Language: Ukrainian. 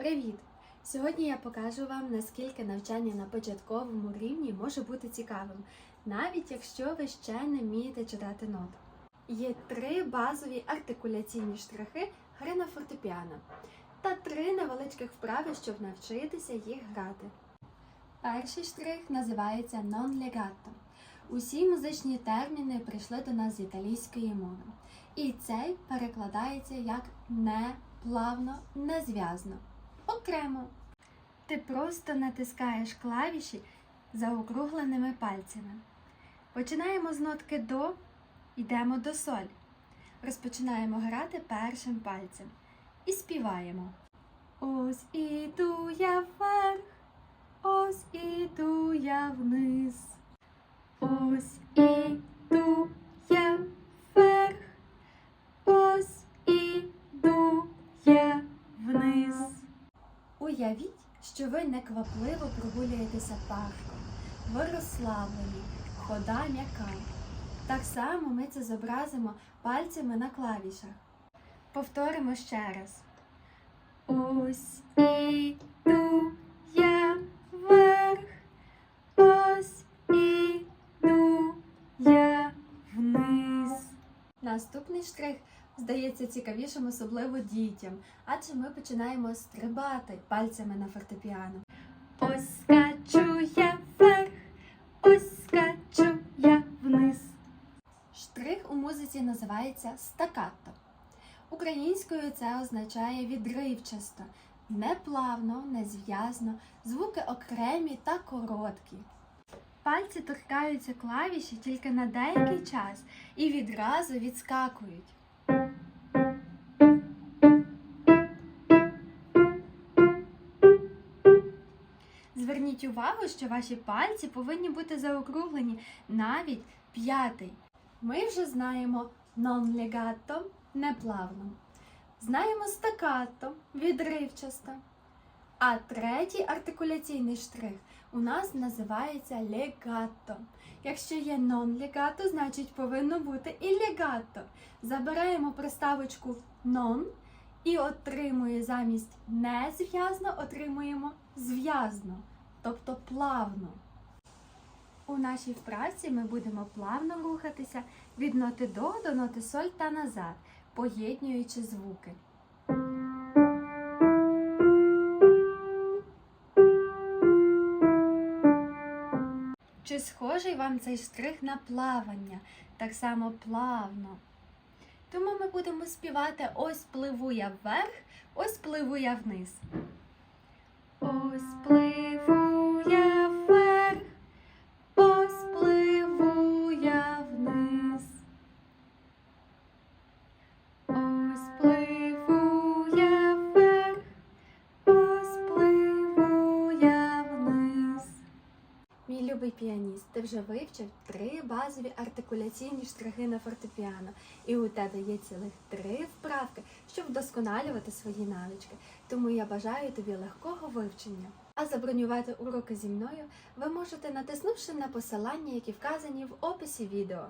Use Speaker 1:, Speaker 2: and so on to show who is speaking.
Speaker 1: Привіт! Сьогодні я покажу вам, наскільки навчання на початковому рівні може бути цікавим, навіть якщо ви ще не вмієте читати ноти. Є три базові артикуляційні штрихи гри на фортепіано та три невеличких вправи, щоб навчитися їх грати. Перший штрих називається non legato. Усі музичні терміни прийшли до нас з італійської мови. І цей перекладається як не плавно, незв'язно. Окремо. Ти просто натискаєш клавіші заокругленими пальцями. Починаємо з нотки до, йдемо до соль. Розпочинаємо грати першим пальцем і співаємо. Ось іду я вверх, Уявіть, що ви неквапливо прогулюєтеся парком. Ви розслаблені, хода м'яка. Так само ми це зобразимо пальцями на клавішах. Повторимо ще раз. Ось і я Наступний штрих здається цікавішим, особливо дітям, адже ми починаємо стрибати пальцями на фортепіано. Ось скачу я вверх, ось скачу я вниз. Штрих у музиці називається стаккато. Українською це означає відривчасто, неплавно, незв'язно, звуки окремі та короткі. Пальці торкаються клавіші тільки на деякий час і відразу відскакують. Зверніть увагу, що ваші пальці повинні бути заокруглені навіть п'ятий. Ми вже знаємо non legato – неплавно. Знаємо стаккато – відривчасто. А третій артикуляційний штрих у нас називається легато. Якщо є non-legato, значить повинно бути і легато. Забираємо приставочку non і отримує замість незв'язно, отримуємо зв'язно, тобто плавно. У нашій вправці ми будемо плавно рухатися від ноти до до ноти соль та назад, поєднуючи звуки. Схожий вам цей штрих на плавання? Так само плавно. Тому ми будемо співати ось пливу я вверх, ось пливу я вниз. Ось пливу любий піаніст, ти вже вивчив три базові артикуляційні штрихи на фортепіано, і у тебе є цілих три вправки, щоб вдосконалювати свої навички. Тому я бажаю тобі легкого вивчення. А забронювати уроки зі мною ви можете натиснувши на посилання, які вказані в описі відео.